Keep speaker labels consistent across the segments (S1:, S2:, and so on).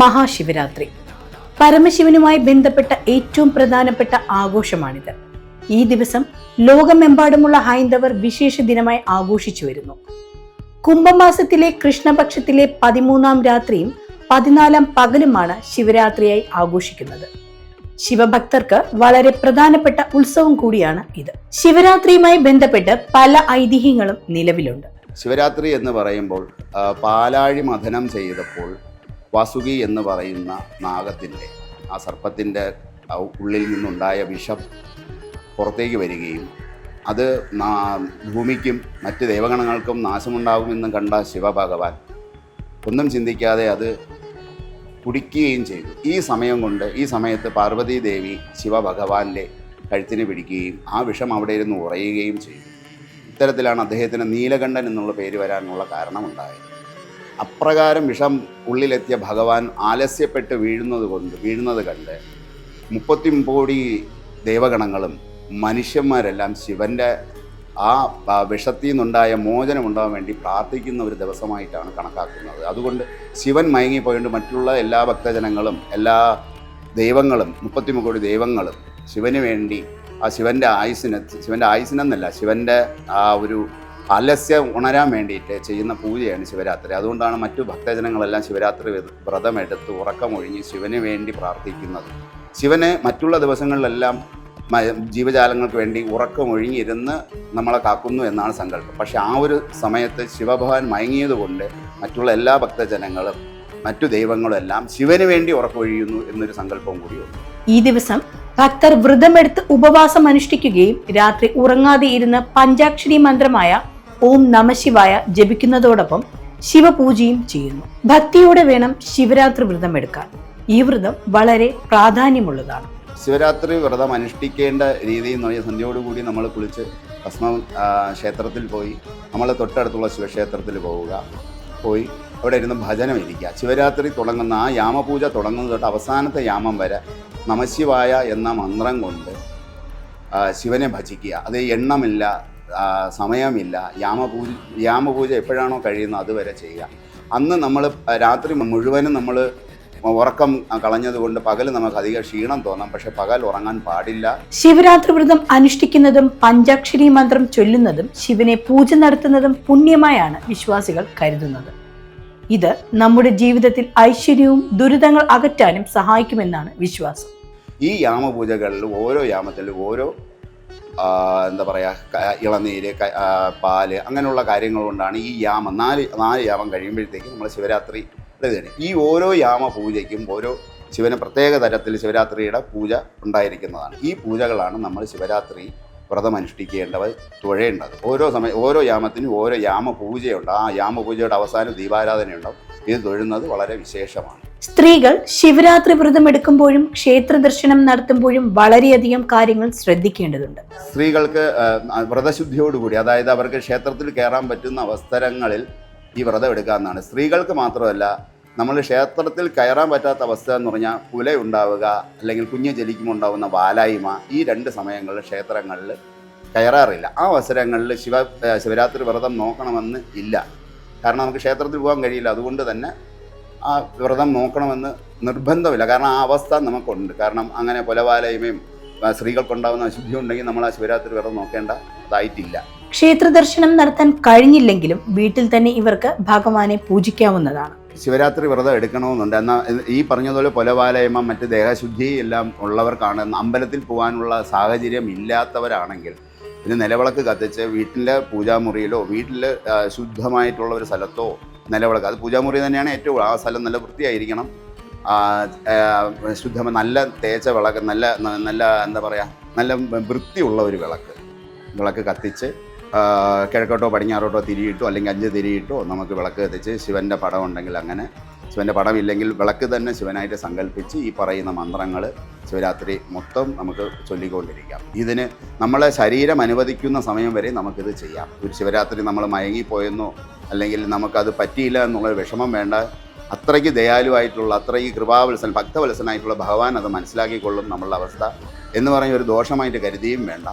S1: മഹാശിവരാത്രി. പരമശിവനുമായി ബന്ധപ്പെട്ട ഏറ്റവും പ്രധാനപ്പെട്ട ആഘോഷമാണിത്. ഈ ദിവസം ലോകമെമ്പാടുമുള്ള ഹൈന്ദവർ വിശേഷ ദിനമായി ആഘോഷിച്ചു വരുന്നു. കുംഭമാസത്തിലെ കൃഷ്ണപക്ഷത്തിലെ പതിമൂന്നാം രാത്രിയും പതിനാലാം പകലുമാണ് ശിവരാത്രിയായി ആഘോഷിക്കുന്നത്. ശിവഭക്തർക്ക് വളരെ പ്രധാനപ്പെട്ട ഉത്സവം കൂടിയാണ് ഇത്. ശിവരാത്രിയുമായി ബന്ധപ്പെട്ട് പല ഐതിഹ്യങ്ങളും നിലവിലുണ്ട്.
S2: ശിവരാത്രി എന്ന് പറയുമ്പോൾ പാലാഴി മഥനം ചെയ്തപ്പോൾ വാസുകി എന്ന് പറയുന്ന നാഗത്തിന്റെ ആ സർപ്പത്തിന്റെ ഉള്ളിൽ നിന്നുണ്ടായ വിഷം പുറത്തേക്ക് വരികയും അത് ഭൂമിക്കും മറ്റ് ദേവഗണങ്ങൾക്കും നാശമുണ്ടാകുമെന്ന് കണ്ട ശിവഭഗവാൻ ഒന്നും ചിന്തിക്കാതെ അത് കുടിക്കുകയും ചെയ്തു. ഈ സമയം കൊണ്ട് ഈ സമയത്ത് പാർവതീദേവി ശിവഭഗവാന്റെ കഴുത്തിന് പിടിക്കുകയും ആ വിഷം അവിടെ ഇരുന്ന് ഉറയുകയും ചെയ്തു. ഇത്തരത്തിലാണ് അദ്ദേഹത്തിന് നീലകണ്ഠൻ എന്നുള്ള പേര് വരാനുള്ള കാരണമുണ്ടായത്. അപ്രകാരം വിഷം ഉള്ളിലെത്തിയ ഭഗവാൻ ആലസ്യപ്പെട്ട് വീഴുന്നത് കൊണ്ട് വീഴുന്നത് കണ്ട് മുപ്പത്തി കോടി ദേവഗണങ്ങളും മനുഷ്യന്മാരെല്ലാം ശിവന്റെ ആ വിഷത്തിൽ നിന്നുണ്ടായ മോചനം ഉണ്ടാകാൻ വേണ്ടി പ്രാർത്ഥിക്കുന്ന ഒരു ദിവസമായിട്ടാണ് കണക്കാക്കുന്നത്. അതുകൊണ്ട് ശിവൻ മയങ്ങിപ്പോയിട്ട് മറ്റുള്ള എല്ലാ ഭക്തജനങ്ങളും എല്ലാ ദൈവങ്ങളും മുപ്പത്തി കോടി ദൈവങ്ങളും ശിവന് വേണ്ടി ആ ശിവന്റെ ആയുസിന് ശിവന്റെ ആയുസിനെന്നല്ല ശിവന്റെ ആ ഒരു ആലസ്യം ഉണരാൻ വേണ്ടിയിട്ട് ചെയ്യുന്ന പൂജയാണ് ശിവരാത്രി. അതുകൊണ്ടാണ് മറ്റു ഭക്തജനങ്ങളെല്ലാം ശിവരാത്രി വ്ര- വ്രതമെടുത്ത് ഉറക്കമൊഴിഞ്ഞ് ശിവന് വേണ്ടി പ്രാർത്ഥിക്കുന്നത്. ശിവനെ മറ്റുള്ള ദിവസങ്ങളിലെല്ലാം ജീവജാലങ്ങൾക്ക് വേണ്ടി ഉറക്കമൊഴിഞ്ഞിരുന്ന് നമ്മളെ കാക്കുന്നു എന്നാണ് സങ്കല്പം. പക്ഷേ ആ ഒരു സമയത്ത് ശിവഭഗവാൻ മയങ്ങിയതുകൊണ്ട് മറ്റുള്ള എല്ലാ ഭക്തജനങ്ങളും മറ്റു ദൈവങ്ങളും എല്ലാം ശിവന് വേണ്ടി ഉറക്കമൊഴിയുന്നു എന്നൊരു സങ്കല്പം കൂടിയുണ്ട്
S1: ഈ ദിവസം ഭക്തർ വ്രതമെടുത്ത് ഉപവാസം അനുഷ്ഠിക്കുകയും രാത്രി ഉറങ്ങാതെ ഇരുന്ന് പഞ്ചാക്ഷരി മന്ത്രമായ ഓം നമശിവായ ജപിക്കുന്നതോടൊപ്പം ശിവപൂജയും ചെയ്യുന്നു. ഭക്തിയോടെ വേണം ശിവരാത്രി വ്രതം എടുക്കാൻ. ഈ വ്രതം വളരെ പ്രാധാന്യമുള്ളതാണ്.
S2: ശിവരാത്രി വ്രതം അനുഷ്ഠിക്കേണ്ട രീതി എന്ന് പറഞ്ഞാൽ സന്ധ്യയോടുകൂടി നമ്മൾ കുളിച്ച് ഭസ്മ ക്ഷേത്രത്തിൽ പോയി നമ്മൾ തൊട്ടടുത്തുള്ള ശിവക്ഷേത്രത്തിൽ പോവുക. പോയി അവിടെ ഇരുന്ന് ഭജനം ഇരിക്കുക. ശിവരാത്രി തുടങ്ങുന്ന ആ യാമപൂജ തുടങ്ങുന്നത് തൊട്ട് അവസാനത്തെ യാമം വരെ നമശിവായ എന്ന മന്ത്രം കൊണ്ട് ശിവനെ ഭജിക്കുക. അത് എണ്ണമില്ല സമയമില്ല. യാമപൂജ യാമപൂജ എപ്പോഴാണോ കഴിയുന്നത് അതുവരെ ചെയ്യുക. അന്ന് നമ്മൾ രാത്രി മുഴുവനും നമ്മൾ ഉറക്കം കളഞ്ഞതുകൊണ്ട് പകൽ നമുക്ക് അധികം ക്ഷീണം തോന്നാം. പക്ഷെ പകൽ ഉറങ്ങാൻ പാടില്ല.
S1: ശിവരാത്രി വ്രതം അനുഷ്ഠിക്കുന്നതും പഞ്ചാക്ഷരി മന്ത്രം ചൊല്ലുന്നതും ശിവനെ പൂജ നടത്തുന്നതും പുണ്യമായാണ് വിശ്വാസികൾ കരുതുന്നത്. ഇത് നമ്മുടെ ജീവിതത്തിൽ ഐശ്വര്യവും ദുരിതങ്ങൾ അകറ്റാനും സഹായിക്കുമെന്നാണ് വിശ്വാസം.
S2: ഈ യാമപൂജകളിൽ ഓരോ യാമത്തിലും ഓരോ എന്താ പറയുക ഇളനീര് പാൽ അങ്ങനെയുള്ള കാര്യങ്ങൾ കൊണ്ടാണ് ഈ യാമം നാല് നാല് യാമം കഴിയുമ്പോഴത്തേക്കും നമ്മൾ ശിവരാത്രി ഇതാണ് ഈ ഓരോ യാമ പൂജയ്ക്കും ഓരോ ശിവന് പ്രത്യേക തരത്തിൽ ശിവരാത്രിയുടെ പൂജ ഉണ്ടായിരിക്കുന്നതാണ്. ഈ പൂജകളാണ് നമ്മൾ ശിവരാത്രി വ്രതം അനുഷ്ഠിക്കേണ്ടത് തുഴയേണ്ടത്. ഓരോ സമയം ഓരോ യാമത്തിനും ഓരോ യാമ പൂജയുണ്ട്. ആ യാമ പൂജയുടെ അവസാനം ദീപാരാധനയുണ്ടാവും. ഇത് തൊഴുന്നത് വളരെ വിശേഷമാണ്.
S1: സ്ത്രീകൾ ശിവരാത്രി വ്രതം എടുക്കുമ്പോഴും ക്ഷേത്ര ദർശനം നടത്തുമ്പോഴും വളരെയധികം കാര്യങ്ങൾ ശ്രദ്ധിക്കേണ്ടതുണ്ട്.
S2: സ്ത്രീകൾക്ക് വ്രതശുദ്ധിയോടുകൂടി അതായത് അവർക്ക് ക്ഷേത്രത്തിൽ കയറാൻ പറ്റുന്ന അവസരങ്ങളിൽ ഈ വ്രതം എടുക്കാവുന്നതാണ് സ്ത്രീകൾക്ക് മാത്രമല്ല നമ്മൾ ക്ഷേത്രത്തിൽ കയറാൻ പറ്റാത്ത അവസ്ഥ എന്ന് പറഞ്ഞാൽ പുല ഉണ്ടാവുക അല്ലെങ്കിൽ കുഞ്ഞ് ജലിക്കുമ്പോൾ ഉണ്ടാവുന്ന വാലായ്മ ഈ രണ്ട് സമയങ്ങളിൽ ക്ഷേത്രങ്ങളിൽ കയറാറില്ല. ആ അവസരങ്ങളിൽ ശിവ ശിവരാത്രി വ്രതം നോക്കണമെന്ന് ഇല്ല. കാരണം നമുക്ക് ക്ഷേത്രത്തിൽ പോകാൻ കഴിയില്ല. അതുകൊണ്ട് തന്നെ ആ വ്രതം നോക്കണമെന്ന് നിർബന്ധമില്ല. കാരണം ആ അവസ്ഥ നമുക്കുണ്ട്. കാരണം അങ്ങനെ പുലവാലയമയും സ്ത്രീകൾക്കുണ്ടാവുന്ന സ്ത്രീകൾക്കുണ്ടാകുന്ന അശുദ്ധി ഉണ്ടെങ്കിൽ നമ്മൾ ആ ശിവരാത്രി വ്രതം നോക്കേണ്ട അതായിട്ടില്ല
S1: ക്ഷേത്ര ദർശനം നടത്താൻ കഴിഞ്ഞില്ലെങ്കിലും വീട്ടിൽ തന്നെ ഇവർക്ക് ഭഗവാനെ പൂജിക്കാവുന്നതാണ്.
S2: ശിവരാത്രി വ്രതം എടുക്കണമെന്നുണ്ട്. എന്നാൽ ഈ പറഞ്ഞതുപോലെ പുലവാലയമ മറ്റ് ദേഹശുദ്ധി എല്ലാം ഉള്ളവർക്കാണ് അമ്പലത്തിൽ പോകാനുള്ള സാഹചര്യം ഇല്ലാത്തവരാണെങ്കിൽ പിന്നെ നിലവിളക്ക് കത്തിച്ച് വീട്ടിലെ പൂജാമുറിയിലോ വീട്ടിൽ ശുദ്ധമായിട്ടുള്ള ഒരു സ്ഥലത്തോ നിലവിളക്ക്. അത് പൂജാമുറി തന്നെയാണ് ഏറ്റവും ആ സ്ഥലം നല്ല വൃത്തിയായിരിക്കണം. ആ, നല്ല തേച്ച വിളക്ക് നല്ല നല്ല എന്താ പറയുക നല്ല വൃത്തിയുള്ള ഒരു വിളക്ക്. വിളക്ക് കത്തിച്ച് കിഴക്കോട്ടോ പടിഞ്ഞാറോട്ടോ തിരിയിട്ടോ അല്ലെങ്കിൽ അഞ്ച് തിരിയിട്ടോ നമുക്ക് വിളക്ക് കത്തിച്ച് ശിവന്റെ പടം ഉണ്ടെങ്കിൽ അങ്ങനെ. ശിവന്റെ പടം ഇല്ലെങ്കിൽ വിളക്ക് തന്നെ ശിവനായിട്ട് സങ്കല്പിച്ച് ഈ പറയുന്ന മന്ത്രങ്ങൾ ശിവരാത്രി മൊത്തം നമുക്ക് ചൊല്ലിക്കൊണ്ടിരിക്കാം. ഇതിന് നമ്മളെ ശരീരം അനുവദിക്കുന്ന സമയം വരെ നമുക്കിത് ചെയ്യാം. ഒരു ശിവരാത്രി നമ്മൾ മയങ്ങിപ്പോയെന്നോ അല്ലെങ്കിൽ നമുക്കത് പറ്റിയില്ല എന്നുള്ളൊരു വിഷമം വേണ്ട. അത്രയ്ക്ക് ദയാലുവായിട്ടുള്ള അത്രയ്ക്ക് കൃപാവത്സൻ ഭക്തവത്സനായിട്ടുള്ള ഭഗവാൻ അത് മനസ്സിലാക്കിക്കൊള്ളും നമ്മളുടെ അവസ്ഥ എന്ന് പറഞ്ഞ ഒരു ദോഷമായിട്ട് കരുതിയും വേണ്ട.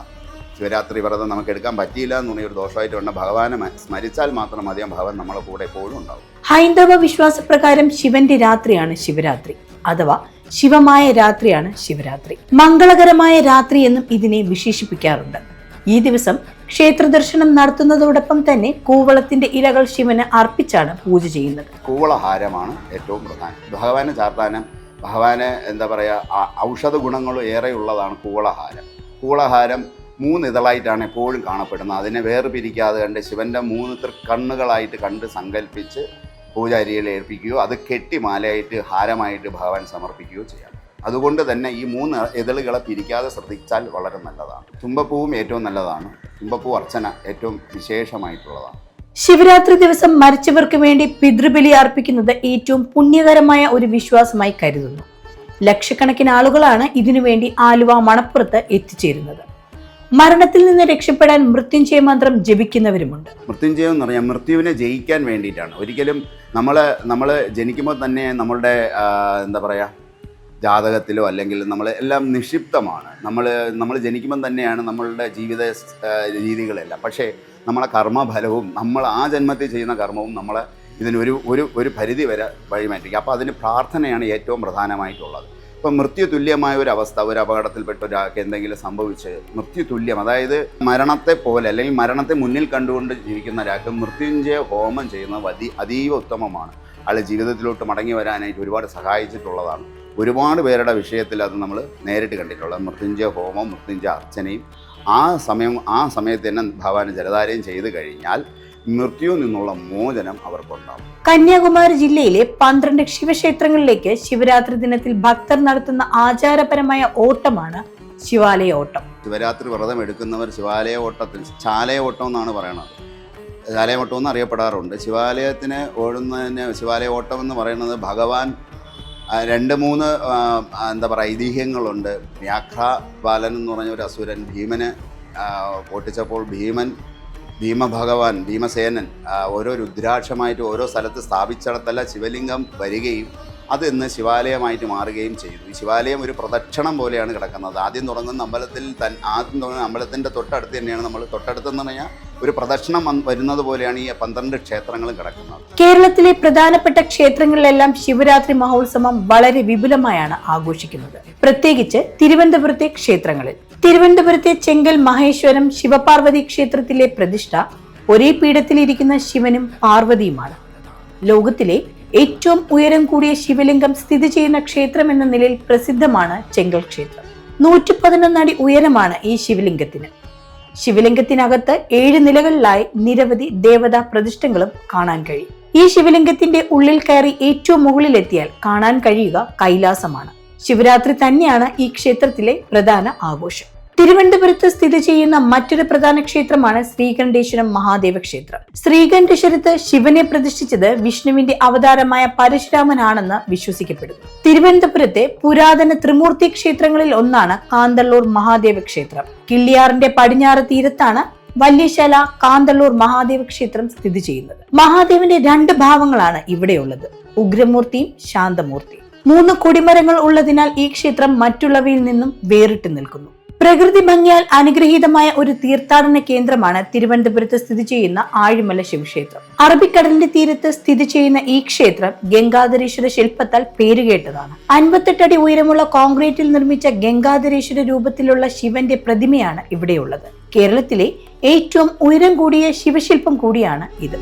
S2: ശിവരാത്രി വ്രതം നമുക്ക് എടുക്കാൻ പറ്റിയില്ല എന്നുള്ള ഒരു ദോഷമായിട്ട് വേണ്ട. ഭഗവാനെ സ്മരിച്ചാൽ മാത്രം മതിയാം ഭഗവാൻ നമ്മളെ കൂടെ എപ്പോഴും ഉണ്ടാവും.
S1: ഹൈന്ദവ വിശ്വാസപ്രകാരം ശിവന്റെ രാത്രിയാണ് ശിവരാത്രി അഥവാ ശിവമായ രാത്രിയാണ് ശിവരാത്രി. മംഗളകരമായ രാത്രി എന്നും ഇതിനെ വിശേഷിപ്പിക്കാറുണ്ട്. ഈ ദിവസം ക്ഷേത്ര ദർശനം നടത്തുന്നതോടൊപ്പം തന്നെ കൂവളത്തിന്റെ ഇലകൾ ശിവന് അർപ്പിച്ചാണ് പൂജ ചെയ്യുന്നത്.
S2: കൂവളഹാരമാണ് ഏറ്റവും പ്രധാനം. ഭഗവാന് ചാർത്താനം ഭഗവാന് എന്താ പറയുക ഔഷധ ഗുണങ്ങൾ ഏറെയുള്ളതാണ് കൂവളഹാരം. കൂവളഹാരം മൂന്ന് ഇതളായിട്ടാണ് എപ്പോഴും കാണപ്പെടുന്നത്. അതിനെ വേറെ പിരിക്കാതെ കണ്ട് ശിവന്റെ മൂന്ന് തൃക്കണ്ണുകളായിട്ട് കണ്ട് സങ്കല്പിച്ച് പൂജാരികളെ ഏൽപ്പിക്കുകയോ അത് കെട്ടി മാലയായിട്ട് ഹാരമായിട്ട് ഭഗവാൻ സമർപ്പിക്കുകയോ ചെയ്യാം. അതുകൊണ്ട് തന്നെ ഈ മൂന്ന് ഇതളുകളെ പിരിക്കാതെ ശ്രദ്ധിച്ചാൽ വളരെ നല്ലതാണ്. തുമ്പപ്പൂവും ഏറ്റവും നല്ലതാണ്. തുമ്പപ്പൂ അർച്ചന ഏറ്റവും വിശേഷമായിട്ടുള്ളതാണ്.
S1: ശിവരാത്രി ദിവസം മരിച്ചവർക്ക് വേണ്ടി പിതൃബലി അർപ്പിക്കുന്നത് ഏറ്റവും പുണ്യകരമായ ഒരു വിശ്വാസമായി കരുതുന്നു. ലക്ഷക്കണക്കിന് ആളുകളാണ് ഇതിനുവേണ്ടി ആലുവ മണപ്പുറത്ത് എത്തിച്ചേരുന്നത്. മരണത്തിൽ നിന്ന് രക്ഷപ്പെടാൻ മൃത്യുഞ്ജയ മന്ത്രം ജപിക്കുന്നവരുമുണ്ട്.
S2: മൃത്യുഞ്ജയം എന്ന് പറഞ്ഞാൽ മൃത്യുവിനെ ജയിക്കാൻ വേണ്ടിയിട്ടാണ്. ഒരിക്കലും നമ്മൾ നമ്മൾ ജനിക്കുമ്പോൾ തന്നെ നമ്മളുടെ എന്താ പറയുക ജാതകത്തിലോ അല്ലെങ്കിൽ നമ്മൾ എല്ലാം നിക്ഷിപ്തമാണ്. നമ്മൾ നമ്മൾ ജനിക്കുമ്പം തന്നെയാണ് നമ്മളുടെ ജീവിത രീതികളെല്ലാം. പക്ഷേ നമ്മളെ കർമ്മഫലവും നമ്മൾ ആ ജന്മത്തിൽ ചെയ്യുന്ന കർമ്മവും നമ്മളെ ഇതിനൊരു ഒരു ഒരു പരിധി വരെ വഴിമാറ്റിക്കും അപ്പോൾ അതിന് പ്രാർത്ഥനയാണ് ഏറ്റവും പ്രധാനമായിട്ടുള്ളത്. ഇപ്പം മൃത്യു തുല്യമായ ഒരു അവസ്ഥ ഒരു അപകടത്തിൽപ്പെട്ട ഒരാൾക്ക് എന്തെങ്കിലും സംഭവിച്ച് മൃത്യു തുല്യം അതായത് മരണത്തെ പോലെ അല്ലെങ്കിൽ മരണത്തെ മുന്നിൽ കണ്ടുകൊണ്ട് ജീവിക്കുന്ന ഒരാൾക്ക് മൃത്യുഞ്ജയ ഹോമം ചെയ്യുന്നത് അതി അതീവ ഉത്തമമാണ്. അയാൾ ജീവിതത്തിലോട്ട് മടങ്ങി വരാനായിട്ട് ഒരുപാട് സഹായിച്ചിട്ടുള്ളതാണ്. ഒരുപാട് പേരുടെ വിഷയത്തിൽ അത് നമ്മൾ നേരിട്ട് കണ്ടിട്ടുള്ളത്. മൃത്യുഞ്ജയ ഹോമം മൃത്യുഞ്ജയ അർച്ചനയും ആ സമയം ആ സമയത്ത് തന്നെ ഭഗവാന് ജലധാരയും ചെയ്തു കഴിഞ്ഞാൽ മൃത്യു നിന്നുള്ള മോചനം അവർക്കുണ്ടാവും.
S1: കന്യാകുമാരി ജില്ലയിലെ പന്ത്രണ്ട് ശിവക്ഷേത്രങ്ങളിലേക്ക് ശിവരാത്രി ദിനത്തിൽ ഭക്തർ നടത്തുന്ന ആചാരപരമായ ഓട്ടമാണ് ശിവാലയ ഓട്ടം.
S2: ശിവരാത്രി വ്രതം എടുക്കുന്നവർ ശിവാലയ ഓട്ടത്തിൽ ചാലയ ഓട്ടം എന്നാണ് പറയുന്നത് ചാലയ ഓട്ടം എന്ന് അറിയപ്പെടാറുണ്ട്. ശിവാലയത്തിന് ഓടുന്നതിന് ശിവാലയ ഓട്ടം എന്ന് പറയുന്നത് ഭഗവാൻ രണ്ട് മൂന്ന് എന്താ പറയുക ഐതിഹ്യങ്ങളുണ്ട്. വ്യാഘ്രപാലൻ എന്ന് പറഞ്ഞ ഒരു അസുരൻ ഭീമന് പൊട്ടിച്ചപ്പോൾ ഭീമൻ ഭീമഭഗവാൻ ഭീമസേനൻ ഓരോ രുദ്രാക്ഷമായിട്ട് ഓരോ സ്ഥലത്ത് സ്ഥാപിച്ചിടത്തല്ല ശിവലിംഗം വരികയും അത് ഇന്ന് ശിവാലയമായിട്ട് മാറുകയും ചെയ്തു. ഈ ശിവാലയം ഒരു പ്രദക്ഷിണം പോലെയാണ് കിടക്കുന്നത്. ആദ്യം തുടങ്ങുന്ന അമ്പലത്തിൽ തൻ ആദ്യം തുടങ്ങുന്ന അമ്പലത്തിന്റെ തൊട്ടടുത്ത് തന്നെയാണ് നമ്മൾ തൊട്ടടുത്തെന്ന് പറഞ്ഞാൽ ഒരു പ്രദക്ഷിണം വരുന്നത് പോലെയാണ് ഈ പന്ത്രണ്ട് ക്ഷേത്രങ്ങളും കിടക്കുന്നത്.
S1: കേരളത്തിലെ പ്രധാനപ്പെട്ട ക്ഷേത്രങ്ങളിലെല്ലാം ശിവരാത്രി മഹോത്സവം വളരെ വിപുലമായാണ് ആഘോഷിക്കുന്നത്. പ്രത്യേകിച്ച് തിരുവനന്തപുരത്തെ ക്ഷേത്രങ്ങളിൽ. തിരുവനന്തപുരത്തെ ചെങ്കൽ മഹേശ്വരം ശിവപാർവതി ക്ഷേത്രത്തിലെ പ്രതിഷ്ഠ ഒരേ പീഠത്തിലിരിക്കുന്ന ശിവനും പാർവതിയുമാണ്. ലോകത്തിലെ ഏറ്റവും ഉയരം കൂടിയ ശിവലിംഗം സ്ഥിതി ചെയ്യുന്ന ക്ഷേത്രം എന്ന നിലയിൽ പ്രസിദ്ധമാണ് ചെങ്കൽ ക്ഷേത്രം. നൂറ്റി പതിനൊന്നടി ഉയരമാണ് ഈ ശിവലിംഗത്തിന്. ശിവലിംഗത്തിനകത്ത് ഏഴ് നിലകളിലായി നിരവധി ദേവതാ പ്രതിഷ്ഠകളും കാണാൻ കഴിയും. ഈ ശിവലിംഗത്തിന്റെ ഉള്ളിൽ കയറി ഏറ്റവും മുകളിലെത്തിയാൽ കാണാൻ കഴിയുക കൈലാസമാണ്. ശിവരാത്രി തന്നെയാണ് ഈ ക്ഷേത്രത്തിലെ പ്രധാന ആഘോഷം. തിരുവനന്തപുരത്ത് സ്ഥിതി ചെയ്യുന്ന മറ്റൊരു പ്രധാന ക്ഷേത്രമാണ് ശ്രീകണ്ഠേശ്വരം മഹാദേവ ക്ഷേത്രം. ശ്രീകണ്ഠേശ്വരത്ത് ശിവനെ പ്രതിഷ്ഠിച്ചത് വിഷ്ണുവിന്റെ അവതാരമായ പരശുരാമനാണെന്ന് വിശ്വസിക്കപ്പെടുന്നു. തിരുവനന്തപുരത്തെ പുരാതന ത്രിമൂർത്തി ക്ഷേത്രങ്ങളിൽ ഒന്നാണ് കാന്തള്ളൂർ മഹാദേവ ക്ഷേത്രം. കിള്ളിയാറിന്റെ പടിഞ്ഞാറ് തീരത്താണ് വല്യശാല കാന്തള്ളൂർ മഹാദേവ ക്ഷേത്രം സ്ഥിതി ചെയ്യുന്നത്. മഹാദേവന്റെ രണ്ട് ഭാവങ്ങളാണ് ഇവിടെയുള്ളത്. ഉഗ്രമൂർത്തിയും ശാന്തമൂർത്തിയും. മൂന്ന് കൊടിമരങ്ങൾ ഉള്ളതിനാൽ ഈ ക്ഷേത്രം മറ്റുള്ളവയിൽ നിന്നും വേറിട്ട് നിൽക്കുന്നു. പ്രകൃതി ഭംഗിയാൽ അനുഗ്രഹീതമായ ഒരു തീർത്ഥാടന കേന്ദ്രമാണ് തിരുവനന്തപുരത്ത് സ്ഥിതി ചെയ്യുന്ന ആഴിമല ശിവക്ഷേത്രം. അറബിക്കടലിന്റെ തീരത്ത് സ്ഥിതി ചെയ്യുന്ന ഈ ക്ഷേത്രം ഗംഗാധരേശ്വര ശില്പത്താൽ പേരുകേട്ടതാണ്. അൻപത്തെട്ടടി ഉയരമുള്ള കോൺക്രീറ്റിൽ നിർമ്മിച്ച ഗംഗാധരേശ്വര രൂപത്തിലുള്ള ശിവന്റെ പ്രതിമയാണ് ഇവിടെയുള്ളത്. കേരളത്തിലെ ഏറ്റവും ഉയരം കൂടിയ ശിവശില്പം കൂടിയാണ് ഇത്.